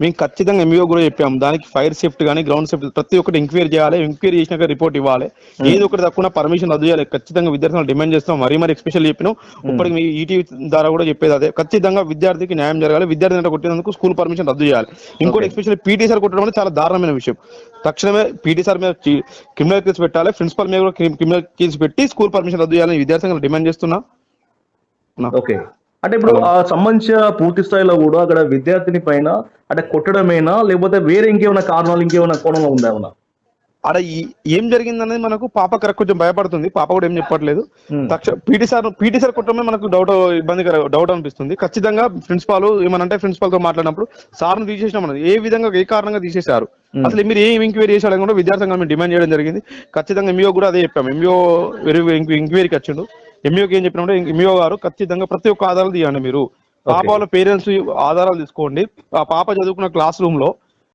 మేము ఖచ్చితంగా ఎంఈఓ కూడా చెప్పాము దానికి ఫైర్ సేఫ్టీ కానీ గ్రౌండ్ సేఫ్టీ ప్రతి ఒక్కటి ఎంక్వైరీ చేయాలి. ఎంక్వైరీ చేసినాక రిపోర్ట్ ఇవ్వాలి. ఏది ఒకటి తక్కువ పర్మిషన్ రద్దు చేయాలి. ఖచ్చితంగా విద్యార్థులను డిమాండ్ చేస్తాం మరీ మరీ ఎక్స్పెషల్ చెప్పినాం. ఇప్పటికి మీ ఈటీవీ ద్వారా కూడా చెప్పేది అదే. ఖచ్చితంగా విద్యార్థికి న్యాయం జరగాలి. విద్యార్థి అంటే కొట్టినందుకు స్కూల్ పర్మిషన్ రద్దు చేయాలి. ఇంకోటి ఎక్స్పెషల్ పీటీ సార్ కొట్టడం అనేది చాలా దారుణమైన విషయం. తక్షణమే పీటీ సార్ మీద క్రిమినల్ కేసు పెట్టాలి. ప్రిన్సిపల్ మీద కూడా క్రిమినల్ కేసు పెట్టి స్కూల్ పర్మిషన్ రద్దు చేయాలని విద్యార్థులను డిమాండ్ చేస్తున్నా. ఓకే అంటే ఇప్పుడు ఆ సంబంధించిన పూర్తి స్థాయిలో కూడా అక్కడ విద్యార్థిని పైన అంటే కొట్టడమేనా లేకపోతే వేరే ఇంకేమైనా కారణాలు ఇంకేమైనా కోణంలో ఉందా ఏమన్నా? ఈ- ఏం జరిగింది అనేది మనకు పాప కరెక్ట్ కొంచెం భయపడుతుంది. పాప కూడా ఏం చెప్పట్లేదు. తక్ష పీటీ సార్ పీటీ సార్ కొట్టడమే మనకు డౌట్ ఇబ్బందికర డౌట్ అనిపిస్తుంది. ఖచ్చితంగా ప్రిన్సిపాల్ ఏమనంటే ప్రిన్సిపాల్తో మాట్లాడినప్పుడు సార్ను తీసేసినామన్నది ఏ విధంగా ఏ కారణంగా తీసేశారు? అసలు మీరు ఏం ఎంక్వైరీ చేశారని కూడా విద్యార్థులుగా మేము డిమాండ్ చేయడం జరిగింది. ఖచ్చితంగా ఎంఈఓ కూడా అదే చెప్పాము ఎంఈఓ ఎంక్వైరీకి వచ్చిండు. ఎంఈఓకి ఏం చెప్పినప్పుడు ఎంఈఓ గారు ఖచ్చితంగా ప్రతి ఒక్క ఆధారాలు తీయండి మీరు. పాప వాళ్ళ పేరెంట్స్ ఆధారాలు తీసుకోండి. ఆ పాప చదువుకున్న క్లాస్ రూమ్లో